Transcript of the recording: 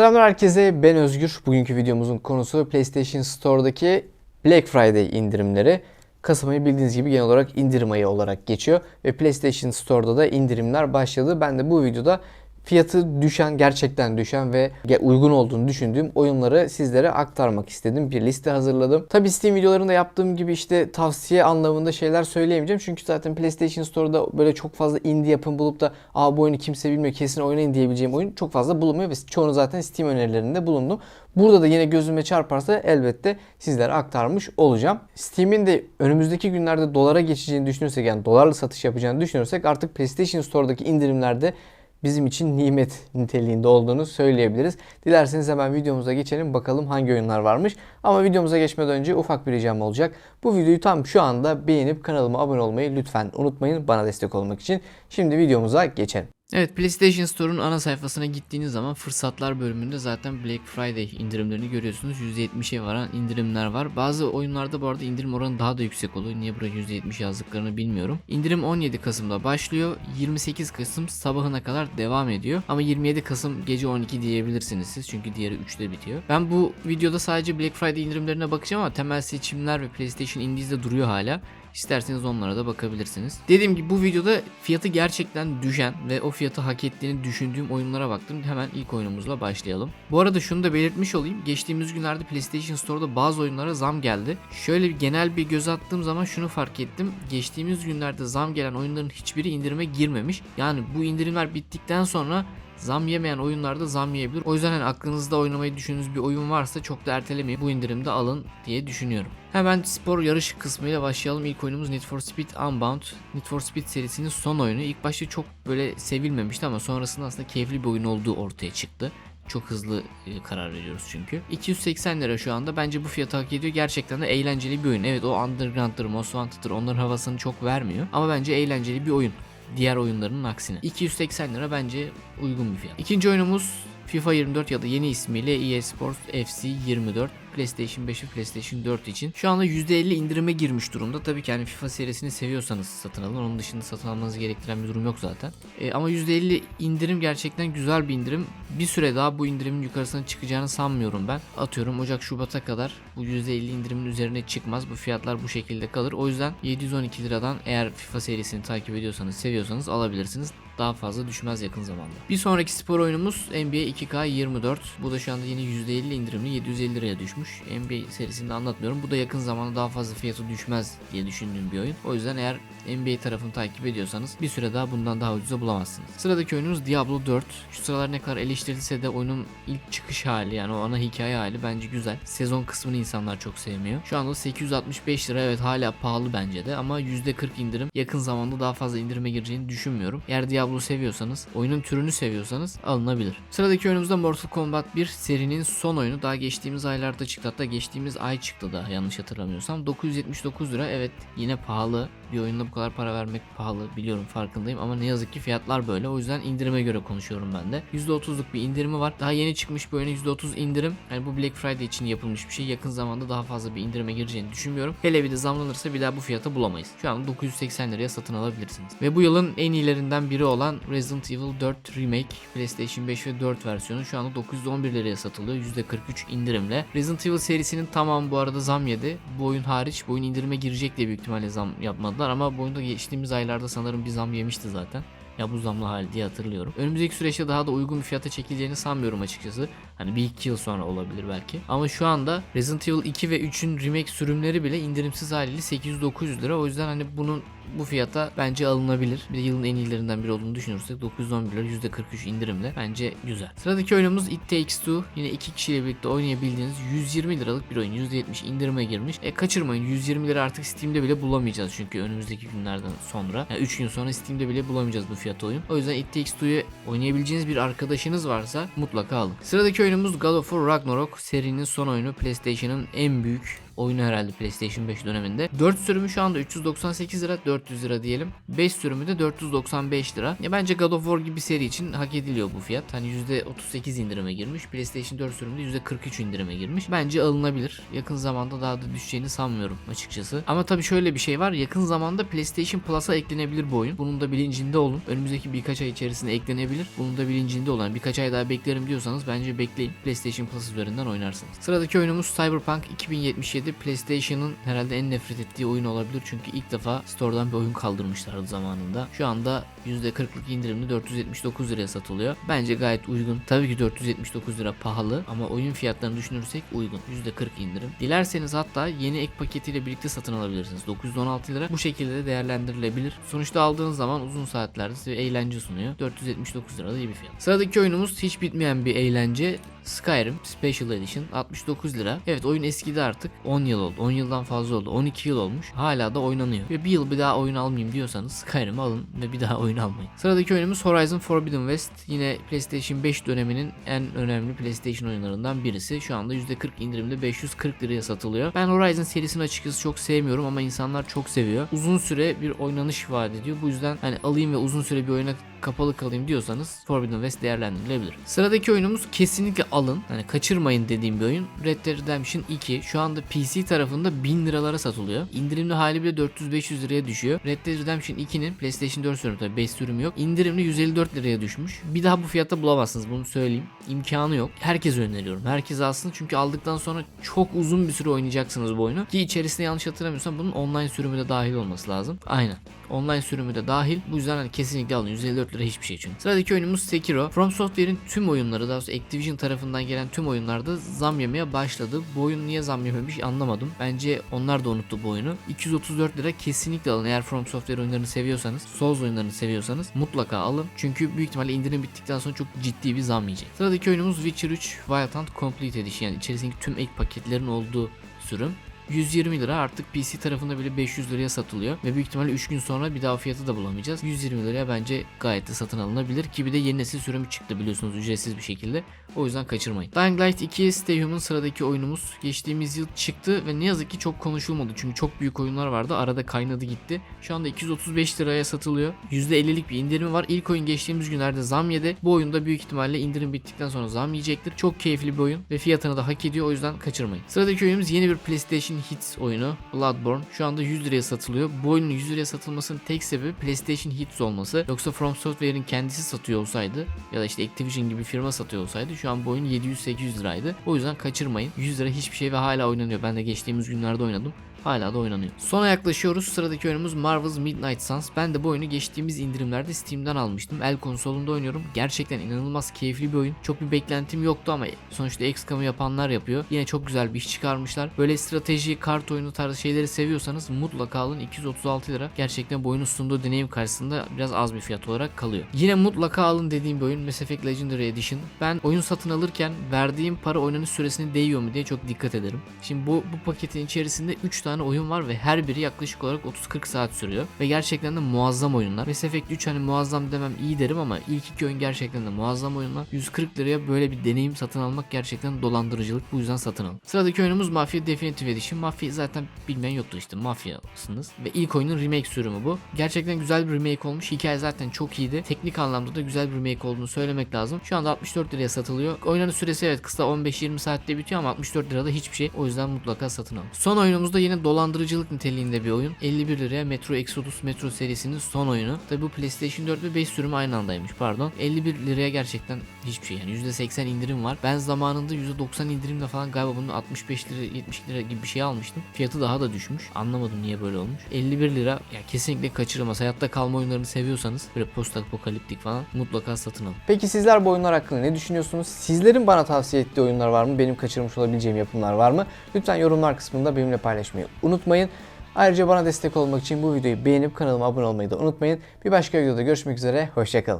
Selamlar herkese ben Özgür. Bugünkü videomuzun konusu PlayStation Store'daki Black Friday indirimleri. Kasım ayı bildiğiniz gibi genel olarak indirim ayı olarak geçiyor. Ve PlayStation Store'da da indirimler başladı. Ben de bu videoda fiyatı düşen, gerçekten düşen ve uygun olduğunu düşündüğüm oyunları sizlere aktarmak istedim. Bir liste hazırladım. Tabi Steam videolarında yaptığım gibi işte tavsiye anlamında şeyler söyleyemeyeceğim. Çünkü zaten PlayStation Store'da böyle çok fazla indie yapım bulup da Aa, bu oyunu kimse bilmiyor kesin oynayın diyebileceğim oyun çok fazla bulunmuyor ve çoğunu zaten Steam önerilerinde bulundum. Burada da yine gözüme çarparsa elbette sizlere aktarmış olacağım. Steam'in de önümüzdeki günlerde dolara geçeceğini düşünürsek yani dolarla satış yapacağını düşünürsek artık PlayStation Store'daki indirimlerde bizim için nimet niteliğinde olduğunu söyleyebiliriz. Dilerseniz hemen videomuza geçelim bakalım hangi oyunlar varmış. Ama videomuza geçmeden önce ufak bir ricam olacak. Bu videoyu tam şu anda beğenip kanalıma abone olmayı lütfen unutmayın bana destek olmak için. Şimdi videomuza geçelim. Evet PlayStation Store'un ana sayfasına gittiğiniz zaman fırsatlar bölümünde zaten Black Friday indirimlerini görüyorsunuz. %70'e varan indirimler var. Bazı oyunlarda bu arada indirim oranı daha da yüksek oluyor. Niye buraya %70 yazdıklarını bilmiyorum. İndirim 17 Kasım'da başlıyor. 28 Kasım sabahına kadar devam ediyor. Ama 27 Kasım gece 12 diyebilirsiniz siz. Çünkü diğeri 3'te bitiyor. Ben bu videoda sadece Black Friday indirimlerine bakacağım ama temel seçimler ve PlayStation Indies'de duruyor hala. İsterseniz onlara da bakabilirsiniz. Dediğim gibi bu videoda fiyatı gerçekten düşen ve o fiyatı hak ettiğini düşündüğüm oyunlara baktım. Hemen ilk oyunumuzla başlayalım. Bu arada şunu da belirtmiş olayım. Geçtiğimiz günlerde PlayStation Store'da bazı oyunlara zam geldi. Şöyle bir genel bir göz attığım zaman şunu fark ettim. Geçtiğimiz günlerde zam gelen oyunların hiçbiri indirime girmemiş. Yani bu indirimler bittikten sonra Zam yemeyen oyunlarda zam yiyebilir. O yüzden hani aklınızda oynamayı düşündüğünüz bir oyun varsa çok da ertelemeyin. Bu indirimde alın diye düşünüyorum. Hemen spor yarış kısmıyla başlayalım. İlk oyunumuz Need for Speed Unbound. Need for Speed serisinin son oyunu. İlk başta çok böyle sevilmemişti ama sonrasında aslında keyifli bir oyun olduğu ortaya çıktı. Çok hızlı e, karar veriyoruz çünkü. 280 lira şu anda. Bence bu fiyatı hak ediyor. Gerçekten de eğlenceli bir oyun. Evet o Underground'dır, Most Wanted'dır onların havasını çok vermiyor. Ama bence eğlenceli bir oyun diğer oyunlarının aksine. 280 lira bence uygun bir fiyat. İkinci oyunumuz FIFA 24 ya da yeni ismiyle EA Sports FC 24. PlayStation 5 ve PlayStation 4 için. Şu anda %50 indirime girmiş durumda. Tabii ki hani FIFA serisini seviyorsanız satın alın. Onun dışında satın almanızı gerektiren bir durum yok zaten. E, ama %50 indirim gerçekten güzel bir indirim. Bir süre daha bu indirimin yukarısına çıkacağını sanmıyorum ben. Atıyorum Ocak Şubat'a kadar bu %50 indirimin üzerine çıkmaz. Bu fiyatlar bu şekilde kalır. O yüzden 712 liradan eğer FIFA serisini takip ediyorsanız, seviyorsanız alabilirsiniz daha fazla düşmez yakın zamanda. Bir sonraki spor oyunumuz NBA 2K24. Bu da şu anda yine %50 indirimli 750 liraya düşmüş. NBA serisinde anlatmıyorum. Bu da yakın zamanda daha fazla fiyatı düşmez diye düşündüğüm bir oyun. O yüzden eğer NBA tarafını takip ediyorsanız bir süre daha bundan daha ucuza bulamazsınız. Sıradaki oyunumuz Diablo 4. Şu sıralar ne kadar eleştirilse de oyunun ilk çıkış hali yani o ana hikaye hali bence güzel. Sezon kısmını insanlar çok sevmiyor. Şu anda 865 lira evet hala pahalı bence de ama %40 indirim yakın zamanda daha fazla indirime gireceğini düşünmüyorum. Eğer Diablo seviyorsanız, oyunun türünü seviyorsanız alınabilir. Sıradaki oyunumuzda Mortal Kombat 1 serinin son oyunu. Daha geçtiğimiz aylarda çıktı. Hatta geçtiğimiz ay çıktı da yanlış hatırlamıyorsam. 979 lira evet yine pahalı. Bir oyunda bu kadar para vermek pahalı biliyorum farkındayım ama ne yazık ki fiyatlar böyle. O yüzden indirime göre konuşuyorum ben de. %30'luk bir indirimi var. Daha yeni çıkmış bir oyuna %30 indirim. Yani bu Black Friday için yapılmış bir şey. Yakın zamanda daha fazla bir indirime gireceğini düşünmüyorum. Hele bir de zamlanırsa bir daha bu fiyata bulamayız. Şu an 980 liraya satın alabilirsiniz. Ve bu yılın en iyilerinden biri olan Resident Evil 4 Remake PlayStation 5 ve 4 versiyonu şu anda 911 liraya satılıyor. %43 indirimle. Resident Evil serisinin tamamı bu arada zam yedi. Bu oyun hariç bu oyun indirime girecek diye büyük ihtimalle zam yapmadılar ama bu oyunda geçtiğimiz aylarda sanırım bir zam yemişti zaten ya bu zamlı hali diye hatırlıyorum. Önümüzdeki süreçte daha da uygun bir fiyata çekileceğini sanmıyorum açıkçası. Hani bir iki yıl sonra olabilir belki. Ama şu anda Resident Evil 2 ve 3'ün remake sürümleri bile indirimsiz haliyle 800-900 lira. O yüzden hani bunun bu fiyata bence alınabilir. Bir de yılın en iyilerinden biri olduğunu düşünürsek 911 lira %43 indirimle bence güzel. Sıradaki oyunumuz It Takes Two. Yine iki kişiyle birlikte oynayabildiğiniz 120 liralık bir oyun. %70 indirime girmiş. E kaçırmayın 120 lira artık Steam'de bile bulamayacağız çünkü önümüzdeki günlerden sonra. Yani 3 gün sonra Steam'de bile bulamayacağız bu fiyat oyun. O yüzden It Takes Two'yu oynayabileceğiniz bir arkadaşınız varsa mutlaka alın. Sıradaki oyunumuz God of War Ragnarok serinin son oyunu PlayStation'ın en büyük oyunu herhalde PlayStation 5 döneminde. 4 sürümü şu anda 398 lira 400 lira diyelim. 5 sürümü de 495 lira. Ya bence God of War gibi seri için hak ediliyor bu fiyat. Hani %38 indirime girmiş. PlayStation 4 sürümünde %43 indirime girmiş. Bence alınabilir. Yakın zamanda daha da düşeceğini sanmıyorum açıkçası. Ama tabii şöyle bir şey var. Yakın zamanda PlayStation Plus'a eklenebilir bu oyun. Bunun da bilincinde olun. Önümüzdeki birkaç ay içerisinde eklenebilir. Bunun da bilincinde olun. Yani birkaç ay daha beklerim diyorsanız bence bekleyin. PlayStation Plus üzerinden oynarsınız. Sıradaki oyunumuz Cyberpunk 2077. PlayStation'ın herhalde en nefret ettiği oyun olabilir. Çünkü ilk defa store'dan bir oyun kaldırmışlardı zamanında. Şu anda %40'lık indirimli 479 liraya satılıyor. Bence gayet uygun. Tabii ki 479 lira pahalı ama oyun fiyatlarını düşünürsek uygun. %40 indirim. Dilerseniz hatta yeni ek paketiyle birlikte satın alabilirsiniz. 916 lira bu şekilde de değerlendirilebilir. Sonuçta aldığınız zaman uzun saatlerde size eğlence sunuyor. 479 lira da iyi bir fiyat. Sıradaki oyunumuz hiç bitmeyen bir eğlence. Skyrim Special Edition 69 lira. Evet oyun eskidi artık. 10 yıl oldu. 10 yıldan fazla oldu. 12 yıl olmuş. Hala da oynanıyor. Ve bir yıl bir daha oyun almayayım diyorsanız Skyrim'i alın ve bir daha oyun almayın. Sıradaki oyunumuz Horizon Forbidden West. Yine PlayStation 5 döneminin en önemli PlayStation oyunlarından birisi. Şu anda %40 indirimde 540 liraya satılıyor. Ben Horizon serisini açıkçası çok sevmiyorum ama insanlar çok seviyor. Uzun süre bir oynanış vaat ediyor. Bu yüzden hani alayım ve uzun süre bir oyuna kapalı kalayım diyorsanız Forbidden West değerlendirilebilir. Sıradaki oyunumuz kesinlikle alın. Hani kaçırmayın dediğim bir oyun. Red Dead Redemption 2 şu anda PC tarafında 1000 liralara satılıyor. İndirimli hali bile 400-500 liraya düşüyor. Red Dead Redemption 2'nin PlayStation 4 sürümü tabii 5 sürümü yok. İndirimli 154 liraya düşmüş. Bir daha bu fiyatta bulamazsınız bunu söyleyeyim. İmkanı yok. Herkese öneriyorum. Herkes alsın çünkü aldıktan sonra çok uzun bir süre oynayacaksınız bu oyunu. Ki içerisinde yanlış hatırlamıyorsam bunun online sürümü de dahil olması lazım. Aynen. Online sürümü de dahil. Bu yüzden hani kesinlikle alın. 154 lira hiçbir şey çünkü. Sıradaki oyunumuz Sekiro. From Software'in tüm oyunları daha doğrusu Activision tarafından gelen tüm oyunlarda zam yemeye başladı. Bu oyun niye zam yememiş anlamadım. Bence onlar da unuttu bu oyunu. 234 lira kesinlikle alın. Eğer From Software oyunlarını seviyorsanız, Souls oyunlarını seviyorsanız mutlaka alın. Çünkü büyük ihtimalle indirim bittikten sonra çok ciddi bir zam yiyecek. Sıradaki oyunumuz Witcher 3 Wild Hunt Complete Edition. Yani içerisindeki tüm ek paketlerin olduğu sürüm. 120 lira artık PC tarafında bile 500 liraya satılıyor ve büyük ihtimalle 3 gün sonra bir daha fiyatı da bulamayacağız. 120 liraya bence gayet de satın alınabilir ki bir de yeni nesil sürümü çıktı biliyorsunuz ücretsiz bir şekilde. O yüzden kaçırmayın. Dying Light 2 Stay Human sıradaki oyunumuz geçtiğimiz yıl çıktı ve ne yazık ki çok konuşulmadı çünkü çok büyük oyunlar vardı arada kaynadı gitti. Şu anda 235 liraya satılıyor. %50'lik bir indirimi var. İlk oyun geçtiğimiz günlerde zam yedi. Bu oyunda büyük ihtimalle indirim bittikten sonra zam yiyecektir. Çok keyifli bir oyun ve fiyatını da hak ediyor o yüzden kaçırmayın. Sıradaki oyunumuz yeni bir PlayStation Hits oyunu Bloodborne. Şu anda 100 liraya satılıyor. Bu oyunun 100 liraya satılmasının tek sebebi PlayStation Hits olması. Yoksa From Software'in kendisi satıyor olsaydı ya da işte Activision gibi firma satıyor olsaydı şu an bu oyun 700-800 liraydı. O yüzden kaçırmayın. 100 lira hiçbir şey ve hala oynanıyor. Ben de geçtiğimiz günlerde oynadım. Hala da oynanıyor. Sona yaklaşıyoruz. Sıradaki oyunumuz Marvel's Midnight Suns. Ben de bu oyunu geçtiğimiz indirimlerde Steam'den almıştım. El konsolunda oynuyorum. Gerçekten inanılmaz keyifli bir oyun. Çok bir beklentim yoktu ama sonuçta XCOM'u yapanlar yapıyor. Yine çok güzel bir iş çıkarmışlar. Böyle strateji, kart oyunu tarzı şeyleri seviyorsanız mutlaka alın. 236 lira. Gerçekten bu oyunun sunduğu deneyim karşısında biraz az bir fiyat olarak kalıyor. Yine mutlaka alın dediğim bir oyun Mass Effect Legendary Edition. Ben oyun satın alırken verdiğim para oynanış süresine değiyor mu diye çok dikkat ederim. Şimdi bu, bu paketin içerisinde 3 tane oyun var ve her biri yaklaşık olarak 30-40 saat sürüyor. Ve gerçekten de muazzam oyunlar. Mass Effect 3 hani muazzam demem iyi derim ama ilk iki oyun gerçekten de muazzam oyunlar. 140 liraya böyle bir deneyim satın almak gerçekten dolandırıcılık. Bu yüzden satın alın. Sıradaki oyunumuz Mafia Definitive Edition. Mafia zaten bilmeyen yoktur işte. Mafyasınız. Ve ilk oyunun remake sürümü bu. Gerçekten güzel bir remake olmuş. Hikaye zaten çok iyiydi. Teknik anlamda da güzel bir remake olduğunu söylemek lazım. Şu anda 64 liraya satılıyor. Oynanış süresi evet kısa 15-20 saatte bitiyor ama 64 lirada hiçbir şey. O yüzden mutlaka satın alın. Son oyunumuzda yine dolandırıcılık niteliğinde bir oyun. 51 liraya Metro Exodus Metro serisinin son oyunu. Tabi bu PlayStation 4 ve 5 sürümü aynı andaymış pardon. 51 liraya gerçekten hiçbir şey yani %80 indirim var. Ben zamanında %90 indirimle falan galiba bunu 65 lira 70 lira gibi bir şey almıştım. Fiyatı daha da düşmüş. Anlamadım niye böyle olmuş. 51 lira ya kesinlikle kaçırılmaz. Hayatta kalma oyunlarını seviyorsanız böyle post apokaliptik falan mutlaka satın alın. Peki sizler bu oyunlar hakkında ne düşünüyorsunuz? Sizlerin bana tavsiye ettiği oyunlar var mı? Benim kaçırmış olabileceğim yapımlar var mı? Lütfen yorumlar kısmında benimle paylaşmayı unutmayın. Ayrıca bana destek olmak için bu videoyu beğenip kanalıma abone olmayı da unutmayın. Bir başka videoda görüşmek üzere, hoşçakalın.